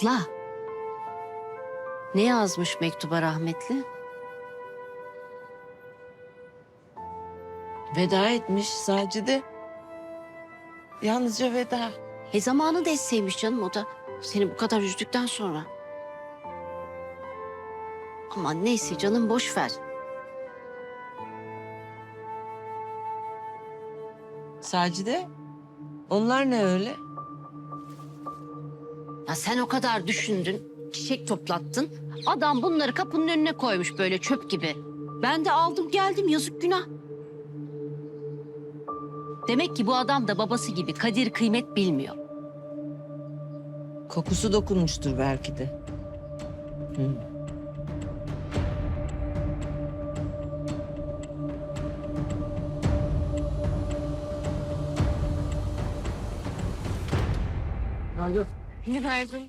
Atla. Ne yazmış mektuba rahmetli? Veda etmiş Sacide. Yalnızca veda. E zamanı da etseymiş canım o da. Seni bu kadar üzdükten sonra. Aman neyse canım boş ver. Sacide. Onlar ne öyle? Ya sen o kadar düşündün, çiçek toplattın. Adam bunları kapının önüne koymuş böyle çöp gibi. Ben de aldım geldim yazık günah. Demek ki bu adam da babası gibi kadir kıymet bilmiyor. Kokusu dokunmuştur belki de. Hı. Günaydın.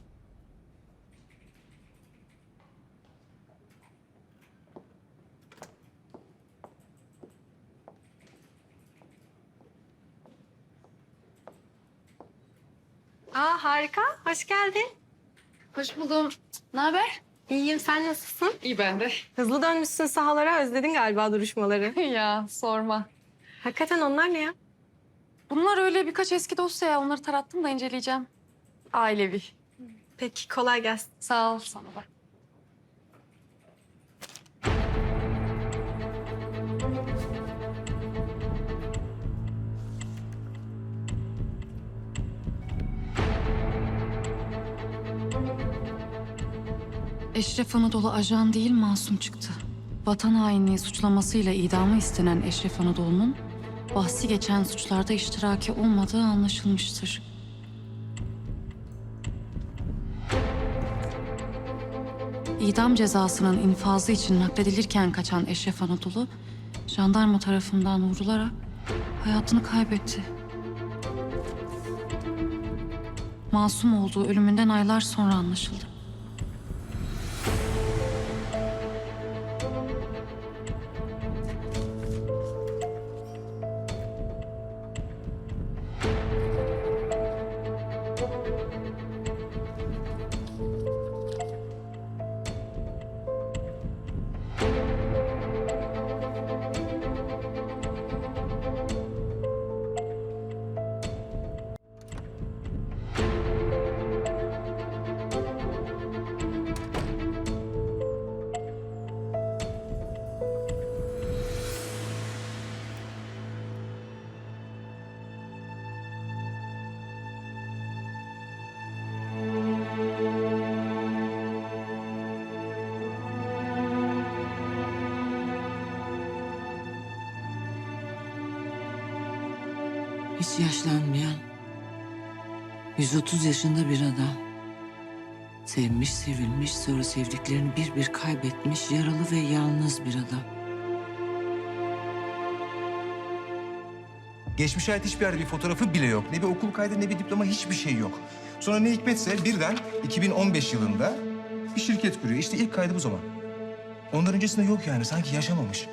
Aa harika. Hoş geldin. Hoş buldum. Ne haber? İyiyim. Sen nasılsın? İyi ben de. Hızlı dönmüşsün sahalara. Özledin galiba duruşmaları. ya sorma. Hakikaten onlar ne ya? Bunlar öyle birkaç eski dosya ya. Onları tarattım da inceleyeceğim. Ailevi. Peki kolay gelsin. Sağ ol sana da. Eşref Anadolu ajan değil masum çıktı. Vatan hainliği suçlamasıyla idamı istenen Eşref Anadolu'nun bahsi geçen suçlarda iştiraki olmadığı anlaşılmıştır. İdam cezasının infazı için nakledilirken kaçan Eşref Anadolu, jandarma tarafından vurularak hayatını kaybetti. Masum olduğu ölümünden aylar sonra anlaşıldı. Hiç yaşlanmayan, 130 yaşında bir adam. Sevmiş, sevilmiş, sonra sevdiklerini bir bir kaybetmiş, yaralı ve yalnız bir adam. Geçmişe ait hiçbir yerde bir fotoğrafı bile yok. Ne bir okul kaydı ne bir diploma hiçbir şey yok. Sonra ne hikmetse birden 2015 yılında bir şirket kuruyor. İşte ilk kaydı bu zaman. Ondan öncesinde yok yani sanki yaşamamış.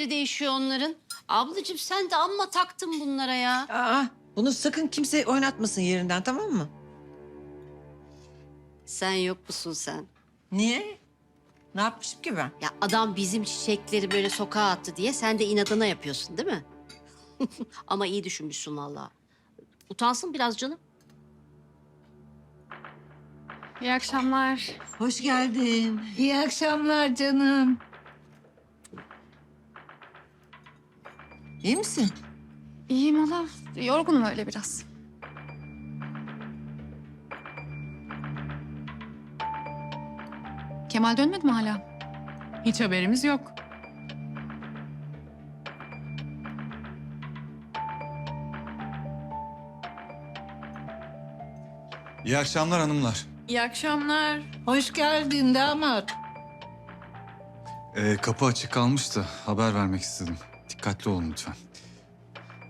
Yeri değişiyor onların? Ablacığım sen de amma taktın bunlara ya. Aa, bunu sakın kimse oynatmasın yerinden tamam mı? Sen yok musun sen? Niye? Ne yapmışım ki ben? Ya adam bizim çiçekleri böyle sokağa attı diye sen de inadına yapıyorsun değil mi? Ama iyi düşünmüşsün vallahi. Utansın biraz canım. İyi akşamlar. Hoş geldin. İyi akşamlar canım. İyi misin? İyiyim hala. Yorgunum öyle biraz. Kemal dönmedi mi hala? Hiç haberimiz yok. İyi akşamlar hanımlar. İyi akşamlar. Hoş geldin damat. Ee, kapı açık kalmıştı. Haber vermek istedim. Dikkatli olun lütfen.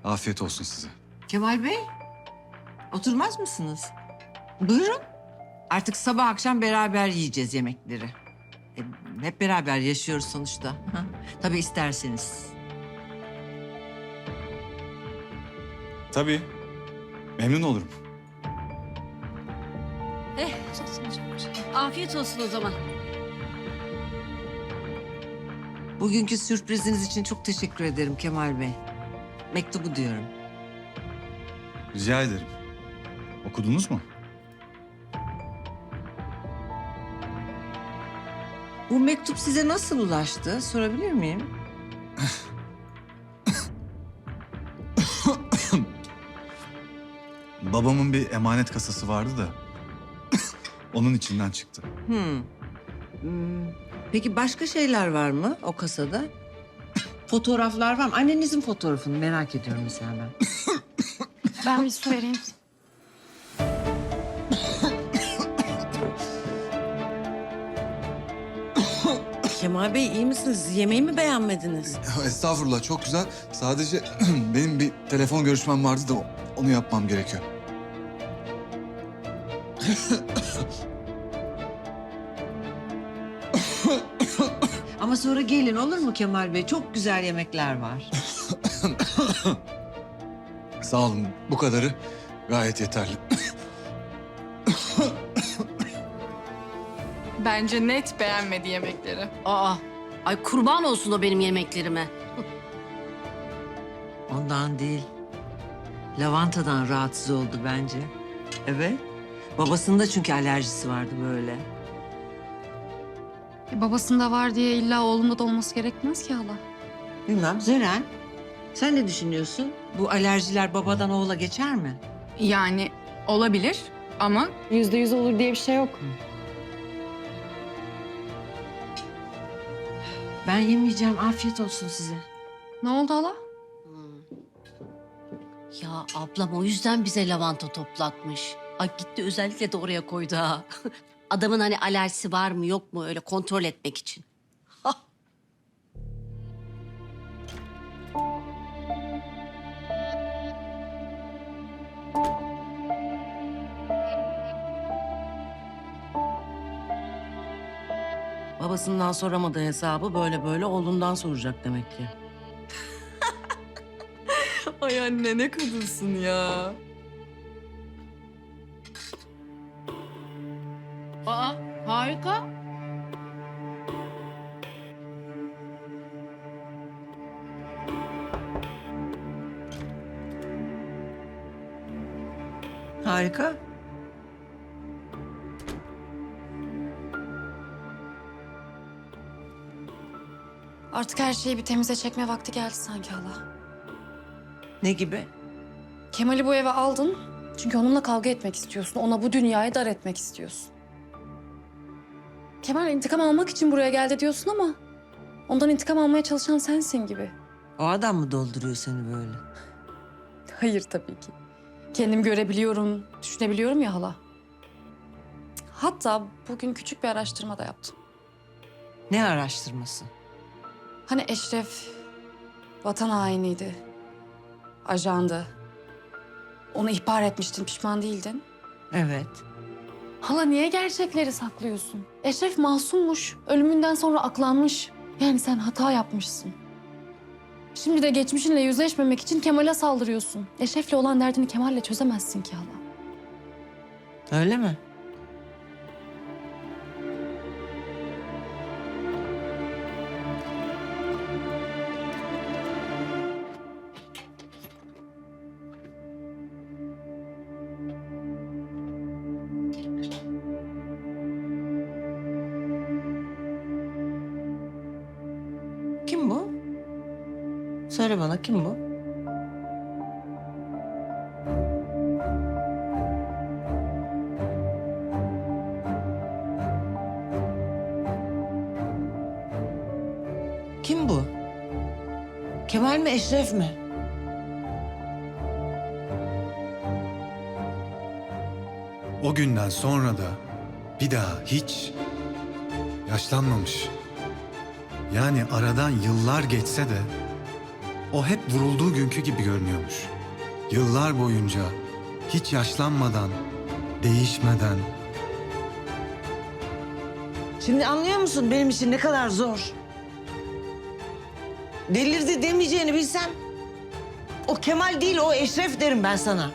Afiyet olsun size. Kemal Bey, oturmaz mısınız? Buyurun. Artık sabah akşam beraber yiyeceğiz yemekleri. E, hep beraber yaşıyoruz sonuçta. Ha? Tabii isterseniz. Tabii. Memnun olurum. Eh, afiyet olsun o zaman. Bugünkü sürpriziniz için çok teşekkür ederim Kemal Bey. Mektubu diyorum. Rica ederim. Okudunuz mu? Bu mektup size nasıl ulaştı sorabilir miyim? Babamın bir emanet kasası vardı da... ...onun içinden çıktı. Hmm. Hmm. Peki başka şeyler var mı o kasada? Fotoğraflar var mı? Annenizin fotoğrafını merak ediyorum mesela ben. Ben bir su vereyim. Kemal Bey iyi misiniz? Yemeği mi beğenmediniz? Ya estağfurullah çok güzel. Sadece benim bir telefon görüşmem vardı da onu yapmam gerekiyor. Ama sonra gelin olur mu Kemal Bey? Çok güzel yemekler var. Sağ olun. Bu kadarı gayet yeterli. Bence net beğenmedi yemekleri. Aa, ay kurban olsun o benim yemeklerime. Ondan değil. Lavantadan rahatsız oldu bence. Evet. Babasında çünkü alerjisi vardı böyle. E, babasında var diye illa oğlunda da olması gerekmez ki hala. Bilmem Zeren. Sen ne düşünüyorsun? Bu alerjiler babadan oğula geçer mi? Yani olabilir ama Yüzde yüz olur diye bir şey yok. Ben yemeyeceğim. Afiyet olsun size. Ne oldu hala? Ya ablam o yüzden bize lavanta toplatmış. Ay gitti özellikle de oraya koydu ha. Adamın hani alerjisi var mı yok mu öyle kontrol etmek için. Babasından soramadığı hesabı böyle böyle oğlundan soracak demek ki. Ay anne ne kadınsın ya. Harika. Artık her şeyi bir temize çekme vakti geldi sanki hala. Ne gibi? Kemal'i bu eve aldın. Çünkü onunla kavga etmek istiyorsun. Ona bu dünyayı dar etmek istiyorsun. Kemal intikam almak için buraya geldi diyorsun ama... ...ondan intikam almaya çalışan sensin gibi. O adam mı dolduruyor seni böyle? Hayır tabii ki. Kendim görebiliyorum, düşünebiliyorum ya hala. Hatta bugün küçük bir araştırma da yaptım. Ne araştırması? Hani Eşref vatan hainiydi. Ajandı. Onu ihbar etmiştin, pişman değildin. Evet. Hala niye gerçekleri saklıyorsun? Eşref masummuş. Ölümünden sonra aklanmış. Yani sen hata yapmışsın. Şimdi de geçmişinle yüzleşmemek için Kemal'e saldırıyorsun. Eşref'le olan derdini Kemal'le çözemezsin ki hala. Öyle mi? Söyle bana kim bu? Kim bu? Kemal mi Eşref mi? O günden sonra da bir daha hiç yaşlanmamış. Yani aradan yıllar geçse de o hep vurulduğu günkü gibi görünüyormuş. Yıllar boyunca hiç yaşlanmadan, değişmeden, Şimdi anlıyor musun benim için ne kadar zor? Delirdi demeyeceğini bilsem o Kemal değil o Eşref derim ben sana.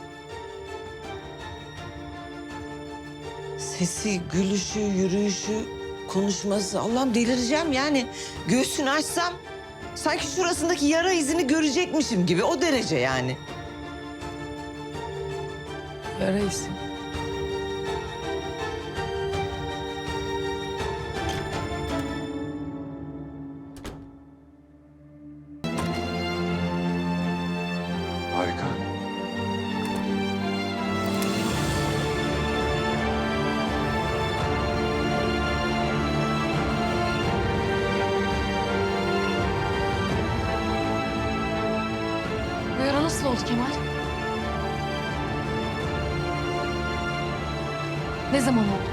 Sesi, gülüşü, yürüyüşü, konuşması Allah'ım delireceğim yani. Göğsünü açsam sanki şurasındaki yara izini görecekmişim gibi o derece yani. Yarayız. Harika. Oldu Kemal? Ne zaman oldu?